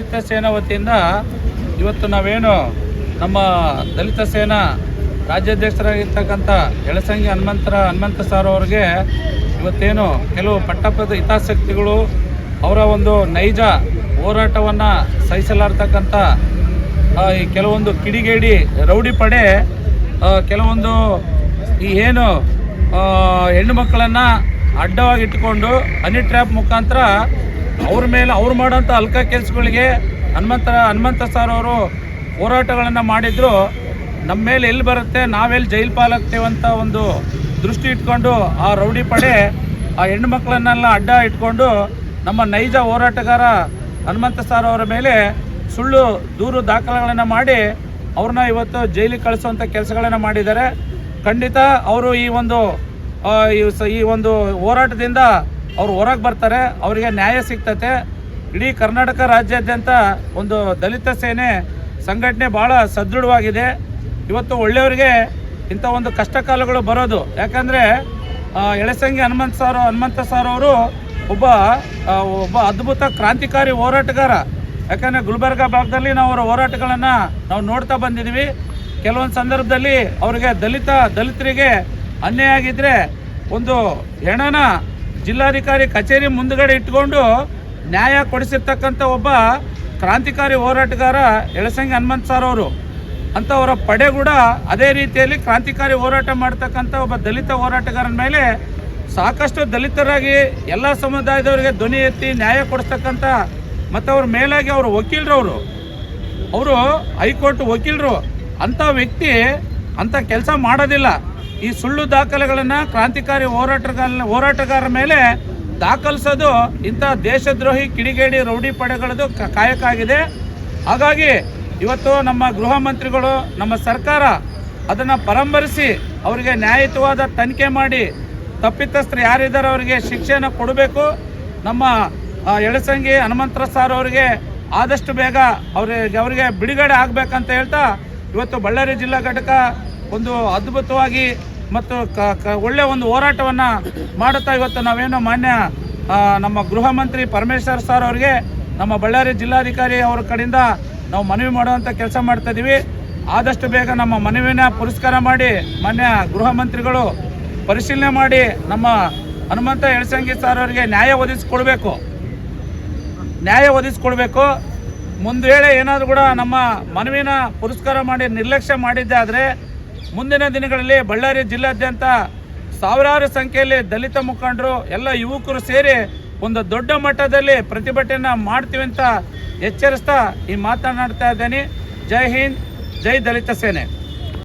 ದಲಿತ ಸೇನಾ ವತಿಯಿಂದ ಇವತ್ತು ನಾವೇನು ನಮ್ಮ ದಲಿತ ಸೇನಾ ರಾಜ್ಯಾಧ್ಯಕ್ಷರಾಗಿರ್ತಕ್ಕಂಥ ಎಳಸಂಗಿ ಹನುಮಂತರ ಹನುಮಂತ ಸಾರ್ ಅವ್ರಿಗೆ ಇವತ್ತೇನು ಕೆಲವು ಪಟ್ಟಪದ ಹಿತಾಸಕ್ತಿಗಳು ಅವರ ಒಂದು ನೈಜ ಹೋರಾಟವನ್ನು ಸಹಿಸಲಾರ್ತಕ್ಕಂಥ ಈ ಕೆಲವೊಂದು ಕಿಡಿಗೇಡಿ ರೌಡಿ ಪಡೆ ಕೆಲವೊಂದು ಈ ಏನು ಹೆಣ್ಣು ಮಕ್ಕಳನ್ನು ಅಡ್ಡವಾಗಿ ಇಟ್ಟುಕೊಂಡು ಹನಿ ಟ್ರ್ಯಾಪ್ ಮುಖಾಂತರ ಅವ್ರ ಮೇಲೆ ಅವ್ರು ಮಾಡೋಂಥ ಅಲ್ಕ ಕೆಲಸಗಳಿಗೆ ಹನುಮಂತ ಹನುಮಂತ ಸರ್ ಅವರು ಹೋರಾಟಗಳನ್ನು ಮಾಡಿದ್ರು. ನಮ್ಮ ಮೇಲೆ ಎಲ್ಲಿ ಬರುತ್ತೆ, ನಾವೆಲ್ಲಿ ಜೈಲು ಪಾಲಾಗ್ತೇವೆ ಅಂತ ಒಂದು ದೃಷ್ಟಿ ಇಟ್ಕೊಂಡು ಆ ರೌಡಿ ಪಡೆ ಆ ಹೆಣ್ಣು ಮಕ್ಕಳನ್ನೆಲ್ಲ ಅಡ್ಡ ಇಟ್ಕೊಂಡು ನಮ್ಮ ನೈಜ ಹೋರಾಟಗಾರ ಹನುಮಂತ ಸರ್ ಅವರ ಮೇಲೆ ಸುಳ್ಳು, ದೂರು ದಾಖಲೆಗಳನ್ನು ಮಾಡಿ ಅವ್ರನ್ನ ಇವತ್ತು ಜೈಲಿಗೆ ಕಳಿಸುವಂಥ ಕೆಲಸಗಳನ್ನು ಮಾಡಿದ್ದಾರೆ. ಖಂಡಿತ ಅವರು ಈ ಒಂದು ಈ ಒಂದು ಹೋರಾಟದಿಂದ ಅವ್ರು ಹೊರಗೆ ಬರ್ತಾರೆ, ಅವರಿಗೆ ನ್ಯಾಯ ಸಿಗ್ತತೆ. ಇಡೀ ಕರ್ನಾಟಕ ರಾಜ್ಯಾದ್ಯಂತ ಒಂದು ದಲಿತ ಸೇನೆ ಸಂಘಟನೆ ಭಾಳ ಸದೃಢವಾಗಿದೆ. ಇವತ್ತು ಒಳ್ಳೆಯವರಿಗೆ ಇಂಥ ಒಂದು ಕಷ್ಟ ಕಾಲಗಳು ಬರೋದು. ಯಾಕಂದರೆ ಎಳೆಸಂಗಿ ಹನುಮಂತ ಸಾರ್ ಹನುಮಂತ ಸಾರ್ ಅವರು ಒಬ್ಬ ಒಬ್ಬ ಅದ್ಭುತ ಕ್ರಾಂತಿಕಾರಿ ಹೋರಾಟಗಾರ. ಯಾಕಂದರೆ ಗುಲ್ಬರ್ಗ ಭಾಗದಲ್ಲಿ ನಾವು ಅವರ ಹೋರಾಟಗಳನ್ನು ನಾವು ನೋಡ್ತಾ ಬಂದಿದ್ದೀವಿ. ಕೆಲವೊಂದು ಸಂದರ್ಭದಲ್ಲಿ ಅವರಿಗೆ ದಲಿತ, ದಲಿತರಿಗೆ ಅನ್ಯಾಯ ಆಗಿದ್ರೆ ಒಂದು ಹೆಣನ ಜಿಲ್ಲಾಧಿಕಾರಿ ಕಚೇರಿ ಮುಂದುಗಡೆ ಇಟ್ಕೊಂಡು ನ್ಯಾಯ ಕೊಡಿಸಿರ್ತಕ್ಕಂಥ ಒಬ್ಬ ಕ್ರಾಂತಿಕಾರಿ ಹೋರಾಟಗಾರ ಎಳಸಂಗಿ ಹನುಮಂತ ಸಾರ್ ಅವರು. ಅಂತ ಅವರ ಪಡೆ ಕೂಡ ಅದೇ ರೀತಿಯಲ್ಲಿ ಕ್ರಾಂತಿಕಾರಿ ಹೋರಾಟ ಮಾಡ್ತಕ್ಕಂಥ ಒಬ್ಬ ದಲಿತ ಹೋರಾಟಗಾರನ ಮೇಲೆ ಸಾಕಷ್ಟು ದಲಿತರಾಗಿ ಎಲ್ಲ ಸಮುದಾಯದವರಿಗೆ ಧ್ವನಿ ಎತ್ತಿ ನ್ಯಾಯ ಕೊಡಿಸ್ತಕ್ಕಂಥ ಮತ್ತು ಅವ್ರ ಮೇಲಾಗಿ ಅವರು ವಕೀಲರು ಅವರು. ಅವರು ಹೈಕೋರ್ಟ್ ವಕೀಲರು. ಅಂಥ ವ್ಯಕ್ತಿ ಅಂಥ ಕೆಲಸ ಮಾಡೋದಿಲ್ಲ. ಈ ಸುಳ್ಳು ದಾಖಲೆಗಳನ್ನು ಕ್ರಾಂತಿಕಾರಿ ಹೋರಾಟಗಾರ ಹೋರಾಟಗಾರರ ಮೇಲೆ ದಾಖಲಿಸೋದು ಇಂಥ ದೇಶದ್ರೋಹಿ, ಕಿಡಿಗೇಡಿ, ರೌಡಿ ಪಡೆಗಳದು ಕಾಯಕ ಆಗಿದೆ. ಹಾಗಾಗಿ ಇವತ್ತು ನಮ್ಮ ಗೃಹ ಮಂತ್ರಿಗಳು, ನಮ್ಮ ಸರ್ಕಾರ ಅದನ್ನು ಪರಂಬರಿಸಿ ಅವರಿಗೆ ನ್ಯಾಯಯುತವಾದ ತನಿಖೆ ಮಾಡಿ ತಪ್ಪಿತಸ್ಥರು ಯಾರಿದ್ದಾರೆ ಅವರಿಗೆ ಶಿಕ್ಷೆಯನ್ನು ಕೊಡಬೇಕು. ನಮ್ಮ ಎಳಸಂಗಿ ಹನುಮಂತರ ಸಾರ್ ಅವರಿಗೆ ಆದಷ್ಟು ಬೇಗ ಅವರಿಗೆ ಅವರಿಗೆ ಬಿಡುಗಡೆ ಆಗಬೇಕಂತ ಹೇಳ್ತಾ ಇವತ್ತು ಬಳ್ಳಾರಿ ಜಿಲ್ಲಾ ಘಟಕ ಒಂದು ಅದ್ಭುತವಾಗಿ ಮತ್ತು ಕ ಒಳ್ಳೆಯ ಒಂದು ಹೋರಾಟವನ್ನು ಮಾಡುತ್ತಾ ಇವತ್ತು ನಾವೇನು ಮಾನ್ಯ ನಮ್ಮ ಗೃಹ ಮಂತ್ರಿ ಪರಮೇಶ್ವರ್ ಸರ್ ಅವರಿಗೆ, ನಮ್ಮ ಬಳ್ಳಾರಿ ಜಿಲ್ಲಾಧಿಕಾರಿ ಅವರ ಕಡೆಯಿಂದ ನಾವು ಮನವಿ ಮಾಡುವಂಥ ಕೆಲಸ ಮಾಡ್ತಾ ಇದ್ದೀವಿ ಆದಷ್ಟು ಬೇಗ ನಮ್ಮ ಮನವಿನ ಪುರಸ್ಕಾರ ಮಾಡಿ, ಮಾನ್ಯ ಗೃಹ ಮಂತ್ರಿಗಳು ಪರಿಶೀಲನೆ ಮಾಡಿ ನಮ್ಮ ಹನುಮಂತ ಎಳಸಂಗಿ ಸರ್ ಅವರಿಗೆ ನ್ಯಾಯ ಒದಗಿಸ್ಕೊಡ್ಬೇಕು. ನ್ಯಾಯ ಒದಗಿಸ್ಕೊಡ್ಬೇಕು. ಮುಂದೆ ವೇಳೆ ಏನಾದರೂ ಕೂಡ ನಮ್ಮ ಮನವಿನ ಪುರಸ್ಕಾರ ಮಾಡಿ ನಿರ್ಲಕ್ಷ್ಯ ಮಾಡಿದ್ದೆ ಆದರೆ ಮುಂದಿನ ದಿನಗಳಲ್ಲಿ ಬಳ್ಳಾರಿ ಜಿಲ್ಲಾದ್ಯಂತ ಸಾವಿರಾರು ಸಂಖ್ಯೆಯಲ್ಲಿ ದಲಿತ ಮುಖಂಡರು, ಎಲ್ಲ ಯುವಕರು ಸೇರಿ ಒಂದು ದೊಡ್ಡ ಮಟ್ಟದಲ್ಲಿ ಪ್ರತಿಭಟನೆ ಮಾಡ್ತೀವಿ ಅಂತ ಎಚ್ಚರಿಸ್ತಾ ಈ ಮಾತನಾಡ್ತಾ ಇದ್ದೇನೆ. ಜೈ ಹಿಂದ್, ಜೈ ದಲಿತ ಸೇನೆ.